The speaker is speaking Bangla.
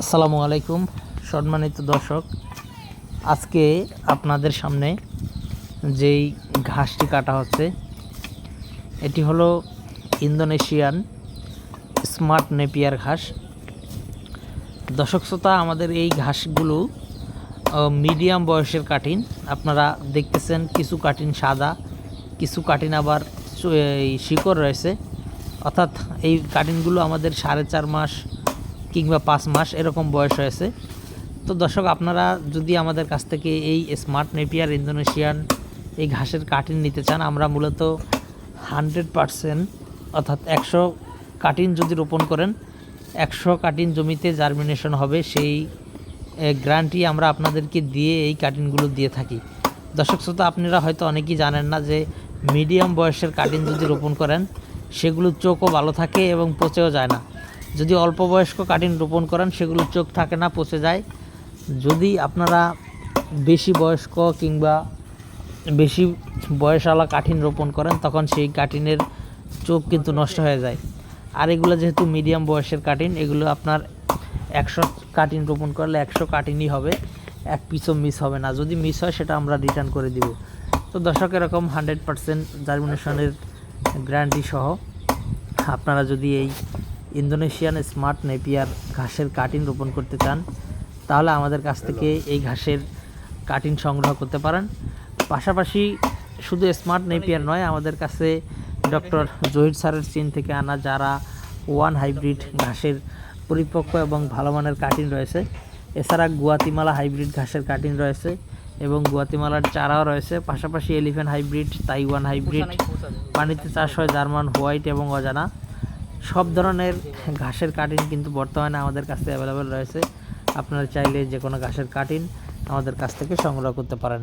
আসসালামু আলাইকুম, সম্মানিত দর্শক। আজকে আপনাদের সামনে যেই ঘাসটি কাটা হচ্ছে, এটি হলো ইন্দোনেশিয়ান স্মার্ট নেপিয়ার ঘাস। দর্শক শ্রোতা, আমাদের এই ঘাসগুলো মিডিয়াম বয়সের কাঠিন আপনারা দেখতেছেন কিছু কাঠিন সাদা, কিছু কাঠিন আবার শিকড় রয়েছে। অর্থাৎ এই কাঠিনগুলো আমাদের সাড়ে চার মাস কিংবা পাঁচ মাস এরকম বয়স হয়েছে। তো দর্শক, আপনারা যদি আমাদের কাছ থেকে এই স্মার্ট নেপিয়ার ইন্দোনেশিয়ান এই ঘাসের কাটিন নিতে চান, আমরা মূলত হান্ড্রেড পারসেন্ট অর্থাৎ একশো কাটিন যদি রোপণ করেন, একশো কাটিন জমিতে জার্মিনেশন হবে, সেই গ্রান্টি আমরা আপনাদেরকে দিয়ে এই কাটিনগুলো দিয়ে থাকি। দর্শক, শ্রোতা, আপনারা হয়তো অনেকেই জানেন না যে মিডিয়াম বয়সের কাটিন যদি রোপণ করেন সেগুলোর চোখও ভালো থাকে এবং পচেও যায় না। যদি অল্প বয়স্ক কাটিন রোপণ করেন সেগুলোর চোখ থাকে না, পচে যায়। যদি আপনারা বেশি বয়স্ক কিংবা বেশি বয়সওয়ালা কাঠিন রোপণ করেন, তখন সেই কাঠিনের চোখ কিন্তু নষ্ট হয়ে যায়। আর এগুলো যেহেতু মিডিয়াম বয়সের কাটিন এগুলো আপনার একশো কাঠিন রোপণ করলে একশো কাটিনই হবে, এক পিসও মিস হবে না। যদি মিস হয়, সেটা আমরা রিটার্ন করে দিব। তো দর্শক, এরকম হান্ড্রেড পারসেন্ট জার্মিনেশনের গ্যারান্টি সহ আপনারা যদি এই ইন্দোনেশিয়ান স্মার্ট নেপিয়ার ঘাসের কাটিন রোপণ করতে চান তাহলে আমাদের কাছ থেকে এই ঘাসের কাটিন সংগ্রহ করতে পারেন। পাশাপাশি শুধু স্মার্ট নেপিয়ার নয় আমাদের কাছে ডক্টর জহির স্যারের চীন থেকে আনা যারা ওয়ান হাইব্রিড ঘাসের পরিপক্ক এবং ভালো মানের কাটিন রয়েছে এছাড়া গুয়াতিমালা হাইব্রিড ঘাসের কাটিন রয়েছে এবং গুয়াতিমালার চারাও রয়েছে। পাশাপাশি এলিফ্যান্ট হাইব্রিড তাইওয়ান হাইব্রিড পানিতে চাষ হয় জার্মান হোয়াইট এবং অজানা। সব ধরনের ঘাসের কাটিন কিন্তু বর্তমানে আমাদের কাছে অ্যাভেলেবেল রয়েছে। আপনারা চাইলে যে কোনো ঘাসের কাটিন আমাদের কাছ থেকে সংগ্রহ করতে পারেন।